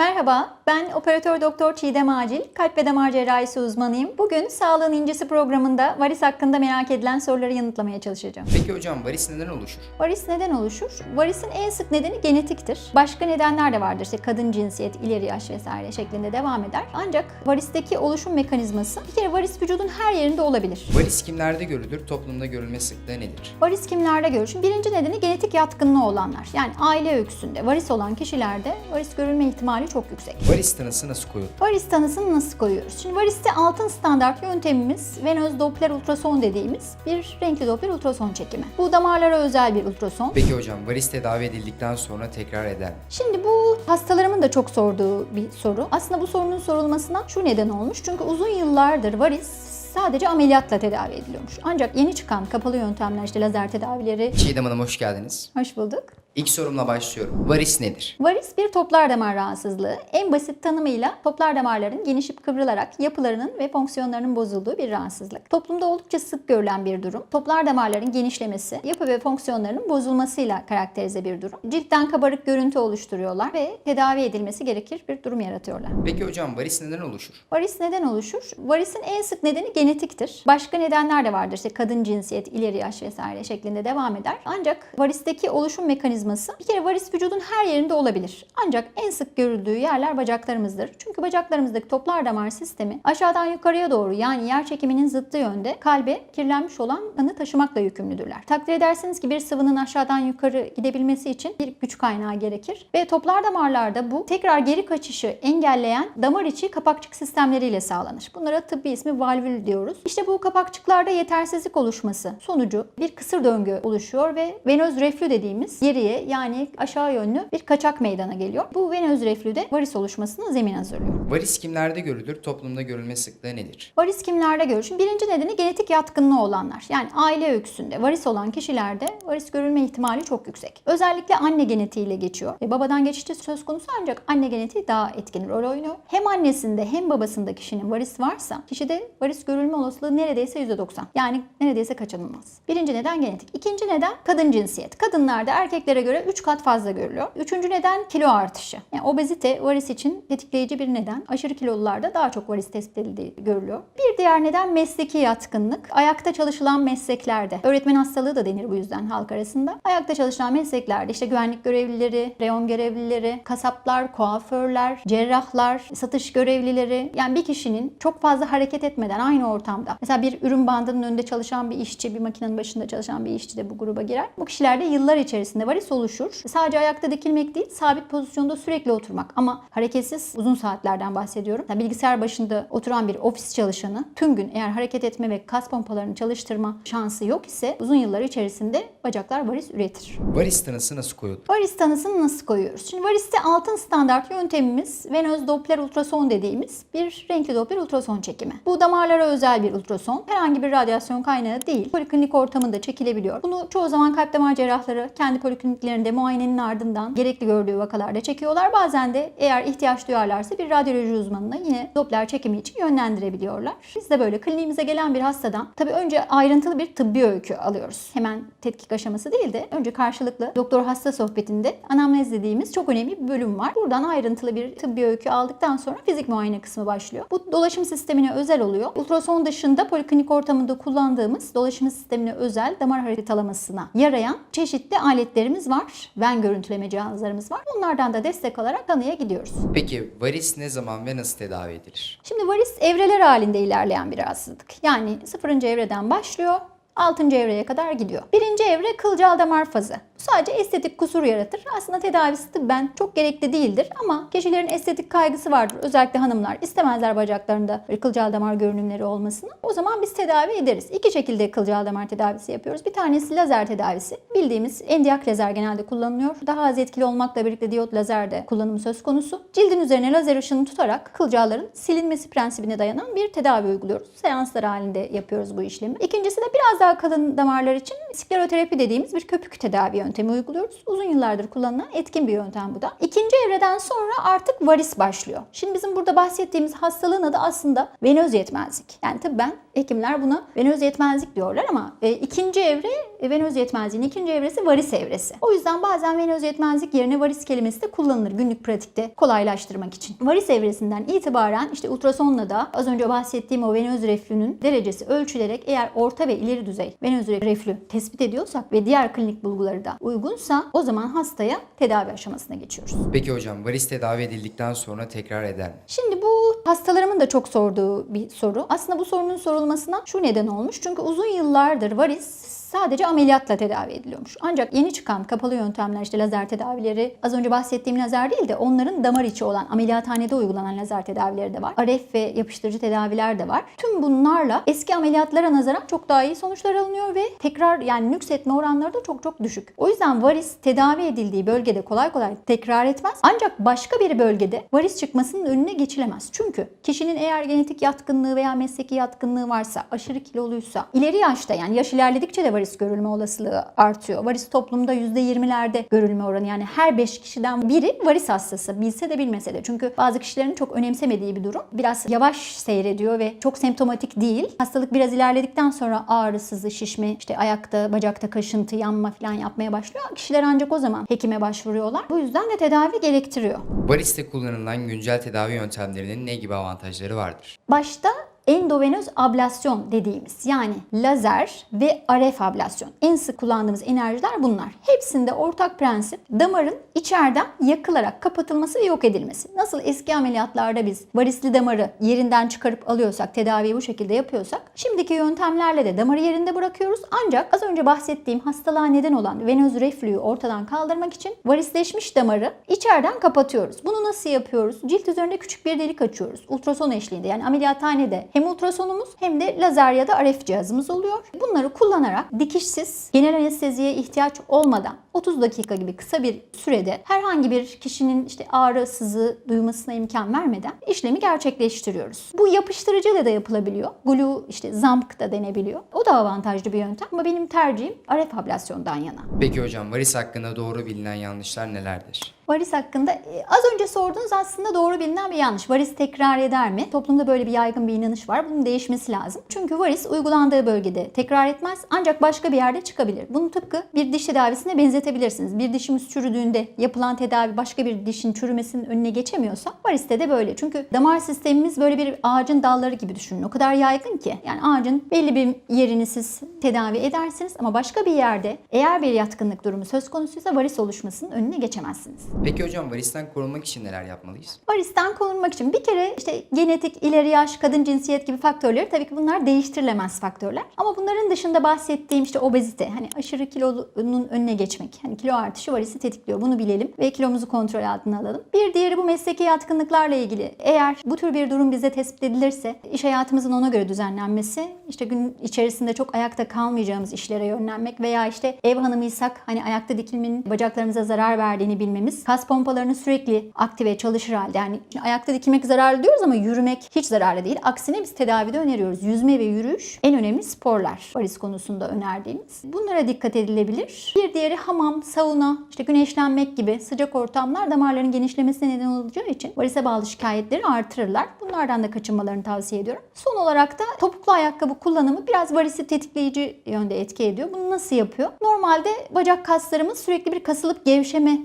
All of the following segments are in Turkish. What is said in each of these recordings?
Merhaba, ben operatör doktor Çiğdem Acil, kalp ve damar cerrahisi uzmanıyım. Bugün Sağlığın İncisi programında varis hakkında merak edilen soruları yanıtlamaya çalışacağım. Peki hocam varis neden oluşur? Varis neden oluşur? Varisin en sık nedeni genetiktir. Başka nedenler de vardır. İşte kadın cinsiyet, ileri yaş vesaire şeklinde devam eder. Ancak varisteki oluşum mekanizması bir kere varis vücudun her yerinde olabilir. Varis kimlerde görülür? Toplumda görülme sıklığı nedir? Varis kimlerde görülür? Birinci nedeni genetik yatkınlığı olanlar. Yani aile öyküsünde varis olan kişilerde varis görülme ihtimali çok yüksek. Varis tanısı nasıl koyulur? Varis tanısını nasıl koyuyoruz? Şimdi variste altın standart yöntemimiz venöz doppler ultrason dediğimiz bir renkli doppler ultrason çekimi. Bu damarlara özel bir ultrason. Peki hocam varis tedavi edildikten sonra tekrar eder mi? Şimdi bu hastalarımın da çok sorduğu bir soru. Aslında bu sorunun sorulmasına şu neden olmuş. Çünkü uzun yıllardır varis sadece ameliyatla tedavi ediliyormuş. Ancak yeni çıkan kapalı yöntemler işte lazer tedavileri. Çiğdem Hanım hoş geldiniz. Hoş bulduk. İlk sorumla başlıyorum. Varis nedir? Varis bir toplar damar rahatsızlığı. En basit tanımıyla toplar damarların genişip kıvrılarak yapılarının ve fonksiyonlarının bozulduğu bir rahatsızlık. Toplumda oldukça sık görülen bir durum. Toplar damarların genişlemesi, yapı ve fonksiyonlarının bozulmasıyla karakterize bir durum. Ciltten kabarık görüntü oluşturuyorlar ve tedavi edilmesi gerekir bir durum yaratıyorlar. Peki hocam varis neden oluşur? Varis neden oluşur? Varisin en sık nedeni genetiktir. Başka nedenler de vardır. İşte kadın cinsiyet, ileri yaş vesaire şeklinde devam eder. Ancak varisteki oluşum mekanizması bir kere varis vücudun her yerinde olabilir. Ancak en sık görüldüğü yerler bacaklarımızdır. Çünkü bacaklarımızdaki toplar damar sistemi aşağıdan yukarıya doğru yani yer çekiminin zıttı yönde kalbe kirlenmiş olan kanı taşımakla yükümlüdürler. Takdir edersiniz ki bir sıvının aşağıdan yukarı gidebilmesi için bir güç kaynağı gerekir. Ve toplar damarlarda bu tekrar geri kaçışı engelleyen damar içi kapakçık sistemleriyle sağlanır. Bunlara tıbbi ismi valvül diyoruz. İşte bu kapakçıklarda yetersizlik oluşması sonucu bir kısır döngü oluşuyor ve venöz reflü dediğimiz geriye yani aşağı yönlü bir kaçak meydana geliyor. Bu venöz reflü de varis oluşmasına zemin hazırlıyor. Varis kimlerde görülür? Toplumda görülme sıklığı nedir? Varis kimlerde görülür? Şimdi birinci nedeni genetik yatkınlığı olanlar. Yani aile öyküsünde varis olan kişilerde varis görülme ihtimali çok yüksek. Özellikle anne genetiğiyle geçiyor. Ve babadan geçişte söz konusu ancak anne genetiği daha etkin rol oynuyor. Hem annesinde hem babasında kişinin varis varsa kişide varis görülme olasılığı neredeyse %90. Yani neredeyse kaçınılmaz. Birinci neden genetik. İkinci neden kadın cinsiyet. Kadınlarda erkeklere göre 3 kat fazla görülüyor. Üçüncü neden kilo artışı. Yani obezite varis için tetikleyici bir neden. Aşırı kilolularda daha çok varis tespit edildiği görülüyor. Bir diğer neden mesleki yatkınlık. Ayakta çalışılan mesleklerde. Öğretmen hastalığı da denir bu yüzden halk arasında. Ayakta çalışılan mesleklerde işte güvenlik görevlileri, reyon görevlileri, kasaplar, kuaförler, cerrahlar, satış görevlileri. Yani bir kişinin çok fazla hareket etmeden aynı ortamda. Mesela bir ürün bandının önünde çalışan bir işçi, bir makinenin başında çalışan bir işçi de bu gruba girer. Bu kişilerde yıllar içerisinde varis oluşur. Sadece ayakta dikilmek değil, sabit pozisyonda sürekli oturmak. Ama hareketsiz uzun saatlerden bahsediyorum. Yani bilgisayar başında oturan bir ofis çalışanı tüm gün eğer hareket etme ve kas pompalarını çalıştırma şansı yok ise uzun yıllar içerisinde bacaklar varis üretir. Varis tanısı nasıl koyulur? Varis tanısını nasıl koyuyoruz? Şimdi variste altın standart yöntemimiz venöz doppler ultrason dediğimiz bir renkli doppler ultrason çekimi. Bu damarlara özel bir ultrason. Herhangi bir radyasyon kaynağı değil. Poliklinik ortamında çekilebiliyor. Bunu çoğu zaman kalp damar cerrahları kendi polikliniklerinde muayenenin ardından gerekli gördüğü vakalarda çekiyorlar. Bazen de eğer ihtiyaç duyarlarsa bir radyoloji uzmanına yine doppler çekimi için yönlendirebiliyorlar. Biz de böyle kliniğimize gelen bir hastadan tabii önce ayrıntılı bir tıbbi öykü alıyoruz. Hemen tetkik aşaması değil de önce karşılıklı doktor hasta sohbetinde anamnez dediğimiz çok önemli bir bölüm var. Buradan ayrıntılı bir tıbbi öykü aldıktan sonra fizik muayene kısmı başlıyor. Bu dolaşım sistemine özel oluyor. Ultrason dışında poliklinik ortamında kullandığımız dolaşım sistemine özel damar haritalamasına yarayan çeşitli aletlerimiz var. Ven görüntüleme cihazlarımız var. Bunlardan da destek alarak kanıya gidiyoruz. Peki varis ne zaman ve nasıl tedavi edilir? Şimdi varis evreler halinde ilerleyen bir rahatsızlık. Yani sıfırıncı evreden başlıyor. 6. evreye kadar gidiyor. Birinci evre kılcal damar fazı. Sadece estetik kusur yaratır. Aslında tedavisi tıbben çok gerekli değildir ama kişilerin estetik kaygısı vardır. Özellikle hanımlar istemezler bacaklarında kılcal damar görünümleri olmasını. O zaman biz tedavi ederiz. İki şekilde kılcal damar tedavisi yapıyoruz. Bir tanesi lazer tedavisi. Bildiğimiz endiyak lazer genelde kullanılıyor. Daha az etkili olmakla birlikte diyot lazer de kullanımı söz konusu. Cildin üzerine lazer ışını tutarak kılcalların silinmesi prensibine dayanan bir tedavi uyguluyoruz. Seanslar halinde yapıyoruz bu işlemi. İkincisi de biraz daha kalın damarlar için skleroterapi dediğimiz bir köpük tedavi yöntemi. Yöntemi uyguluyoruz. Uzun yıllardır kullanılan etkin bir yöntem bu da. İkinci evreden sonra artık varis başlıyor. Şimdi bizim burada bahsettiğimiz hastalığın adı aslında venöz yetmezlik. Yani tabii ben hekimler buna venöz yetmezlik diyorlar ama e, ikinci evre e, venöz yetmezliğin ikinci evresi varis evresi. O yüzden bazen venöz yetmezlik yerine varis kelimesi de kullanılır günlük pratikte kolaylaştırmak için. Varis evresinden itibaren işte ultrasonla da az önce bahsettiğim o venöz reflünün derecesi ölçülerek eğer orta ve ileri düzey venöz reflü tespit ediyorsak ve diğer klinik bulguları da uygunsa o zaman hastaya tedavi aşamasına geçiyoruz. Peki hocam varis tedavi edildikten sonra tekrar eder mi? Şimdi bu hastalarımın da çok sorduğu bir soru. Aslında bu sorunun sorulmasına şu neden olmuş. Çünkü uzun yıllardır varis sadece ameliyatla tedavi ediliyormuş. Ancak yeni çıkan kapalı yöntemler işte lazer tedavileri az önce bahsettiğim lazer değil de onların damar içi olan ameliyathanede uygulanan lazer tedavileri de var. RF ve yapıştırıcı tedaviler de var. Tüm bunlarla eski ameliyatlara nazaran çok daha iyi sonuçlar alınıyor ve tekrar yani nüksetme oranları da çok çok düşük. O yüzden varis tedavi edildiği bölgede kolay kolay tekrar etmez. Ancak başka bir bölgede varis çıkmasının önüne geçilemez. Çünkü kişinin eğer genetik yatkınlığı veya mesleki yatkınlığı varsa, aşırı kiloluysa, ileri yaşta yani yaş ilerledikçe de varis görülme olasılığı artıyor. Varis toplumda %20'lerde görülme oranı yani her 5 kişiden biri varis hastası bilse de bilmese de. Çünkü bazı kişilerin çok önemsemediği bir durum. Biraz yavaş seyrediyor ve çok semptomatik değil. Hastalık biraz ilerledikten sonra ağrı, sızı, şişme, işte ayakta, bacakta kaşıntı, yanma falan yapmaya başlıyor. Kişiler ancak o zaman hekime başvuruyorlar. Bu yüzden de tedavi gerektiriyor. Variste kullanılan güncel tedavi yöntemlerinin ne gibi avantajları vardır? Başta endovenöz ablasyon dediğimiz yani lazer ve RF ablasyon. En sık kullandığımız enerjiler bunlar. Hepsinde ortak prensip damarın içeriden yakılarak kapatılması ve yok edilmesi. Nasıl eski ameliyatlarda biz varisli damarı yerinden çıkarıp alıyorsak, tedaviyi bu şekilde yapıyorsak, şimdiki yöntemlerle de damarı yerinde bırakıyoruz. Ancak az önce bahsettiğim hastalığa neden olan venöz reflüyü ortadan kaldırmak için varisleşmiş damarı içeriden kapatıyoruz. Bunu nasıl yapıyoruz? Cilt üzerinde küçük bir delik açıyoruz. Ultrason eşliğinde yani ameliyathanede hem ultrasonumuz hem de lazer ya da RF cihazımız oluyor. Bunları kullanarak dikişsiz, genel anesteziye ihtiyaç olmadan 30 dakika gibi kısa bir sürede herhangi bir kişinin işte ağrı, sızı duymasına imkan vermeden işlemi gerçekleştiriyoruz. Bu yapıştırıcıyla da yapılabiliyor. Glue işte zamk da denebiliyor. O da avantajlı bir yöntem ama benim tercihim RF ablasyondan yana. Peki hocam varis hakkında doğru bilinen yanlışlar nelerdir? Varis hakkında e, az önce sorduğunuz aslında doğru bilinen bir yanlış. Varis tekrar eder mi? Toplumda böyle bir yaygın bir inanış var. Bunun değişmesi lazım. Çünkü varis uygulandığı bölgede tekrar etmez ancak başka bir yerde çıkabilir. Bunu tıpkı bir diş tedavisine benzetebilirsiniz. Bir dişimiz çürüdüğünde yapılan tedavi başka bir dişin çürümesinin önüne geçemiyorsa variste de böyle. Çünkü damar sistemimiz böyle bir ağacın dalları gibi düşünün. O kadar yaygın ki. Yani ağacın belli bir yerini siz tedavi edersiniz ama başka bir yerde eğer bir yatkınlık durumu söz konusuysa varis oluşmasının önüne geçemezsiniz. Peki hocam varisten korunmak için neler yapmalıyız? Varisten korunmak için bir kere işte genetik, ileri yaş, kadın cinsiyet gibi faktörleri tabii ki bunlar değiştirilemez faktörler. Ama bunların dışında bahsettiğim işte obezite, hani aşırı kilonun önüne geçmek, hani kilo artışı varisi tetikliyor. Bunu bilelim ve kilomuzu kontrol altına alalım. Bir diğeri bu mesleki yatkınlıklarla ilgili. Eğer bu tür bir durum bize tespit edilirse iş hayatımızın ona göre düzenlenmesi, işte gün içerisinde çok ayakta kalmayacağımız işlere yönlenmek veya işte ev hanımıysak hani ayakta dikilmenin bacaklarımıza zarar verdiğini bilmemiz, kas pompalarını sürekli aktive çalışır halde yani ayakta dikilmek zararlı diyoruz ama yürümek hiç zararlı değil. Aksine biz tedavide öneriyoruz. Yüzme ve yürüyüş en önemli sporlar varis konusunda önerdiğimiz. Bunlara dikkat edilebilir. Bir diğeri hamam, sauna, işte güneşlenmek gibi sıcak ortamlar damarların genişlemesine neden olacağı için varise bağlı şikayetleri artırırlar. Bunlardan da kaçınmalarını tavsiye ediyorum. Son olarak da topuklu ayakkabı kullanımı biraz varisi tetikleyici yönde etki ediyor. Bunu nasıl yapıyor? Normalde bacak kaslarımız sürekli bir kasılıp gevşeme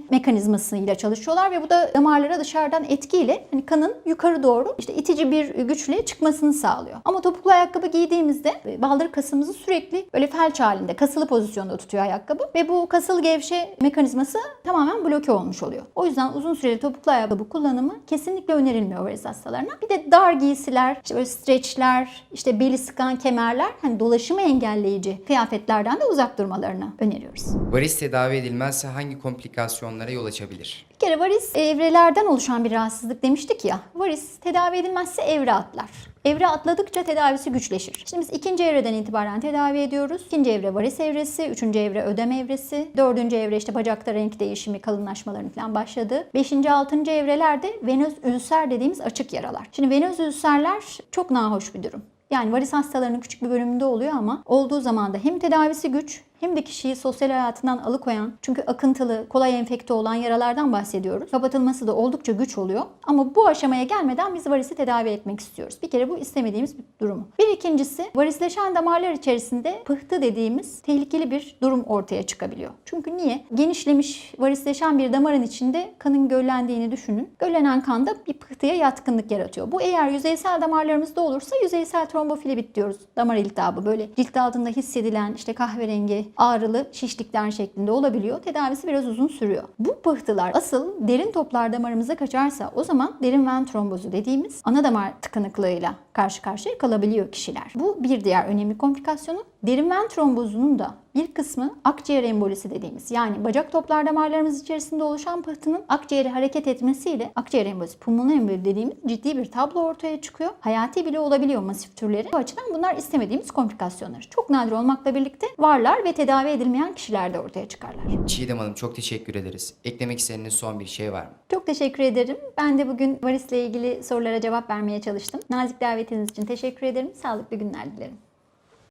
mekanizmasıyla çalışıyorlar ve bu da damarlara dışarıdan etkiyle hani kanın yukarı doğru işte itici bir güçle çıkmasını sağlıyor. Ama topuklu ayakkabı giydiğimizde e, baldır kasımızı sürekli böyle felç halinde kasılı pozisyonda tutuyor ayakkabı ve bu kasıl gevşe mekanizması tamamen bloke olmuş oluyor. O yüzden uzun süreli topuklu ayakkabı kullanımı kesinlikle önerilmiyor varis hastalarına. Bir de dar giysiler, işte böyle streçler, işte beli sıkan kemerler hani dolaşımı engelleyici kıyafetlerden de uzak durmalarını öneriyoruz. Varis tedavi edilmezse hangi komplikasyonlara yol açabilir? Bir kere varis evrelerden oluşan bir rahatsızlık demiştik ya. Varis tedavi edilmezse evre atlar. Evre atladıkça tedavisi güçleşir. Şimdi biz ikinci evreden itibaren tedavi ediyoruz. İkinci evre varis evresi, üçüncü evre ödem evresi, dördüncü evre işte bacakta renk değişimi, kalınlaşmaların falan başladı. Beşinci, altıncı evrelerde venöz ülser dediğimiz açık yaralar. Şimdi venöz ülserler çok nahoş bir durum. Yani varis hastalarının küçük bir bölümünde oluyor ama olduğu zaman da hem tedavisi güç hem de kişiyi sosyal hayatından alıkoyan çünkü akıntılı, kolay enfekte olan yaralardan bahsediyoruz. Kapatılması da oldukça güç oluyor. Ama bu aşamaya gelmeden biz varisi tedavi etmek istiyoruz. Bir kere bu istemediğimiz bir durumu. Bir ikincisi varisleşen damarlar içerisinde pıhtı dediğimiz tehlikeli bir durum ortaya çıkabiliyor. Çünkü niye? Genişlemiş, varisleşen bir damarın içinde kanın göllendiğini düşünün. Göllenen kan da bir pıhtıya yatkınlık yaratıyor. Bu eğer yüzeysel damarlarımızda olursa yüzeysel trombofilibit diyoruz. Damar iltihabı böyle cilt altında hissedilen işte kahverengi, ağrılı şişlikler şeklinde olabiliyor. Tedavisi biraz uzun sürüyor. Bu pıhtılar asıl derin toplar damarımıza kaçarsa o zaman derin ven trombozu dediğimiz ana damar tıkanıklığıyla karşı karşıya kalabiliyor kişiler. Bu bir diğer önemli komplikasyonu. Derin ven trombozunun da bir kısmı akciğer embolisi dediğimiz yani bacak toplar damarlarımız içerisinde oluşan pıhtının akciğeri hareket etmesiyle akciğer embolisi, pulmoner emboli dediğimiz ciddi bir tablo ortaya çıkıyor. Hayati bile olabiliyor masif türleri. Bu açıdan bunlar istemediğimiz komplikasyonlar. Çok nadir olmakla birlikte varlar ve tedavi edilmeyen kişilerde ortaya çıkarlar. Çiğdem Hanım çok teşekkür ederiz. Eklemek istediğiniz son bir şey var mı? Çok teşekkür ederim. Ben de bugün varisle ilgili sorulara cevap vermeye çalıştım. Nazik davetiniz için teşekkür ederim. Sağlıklı günler dilerim.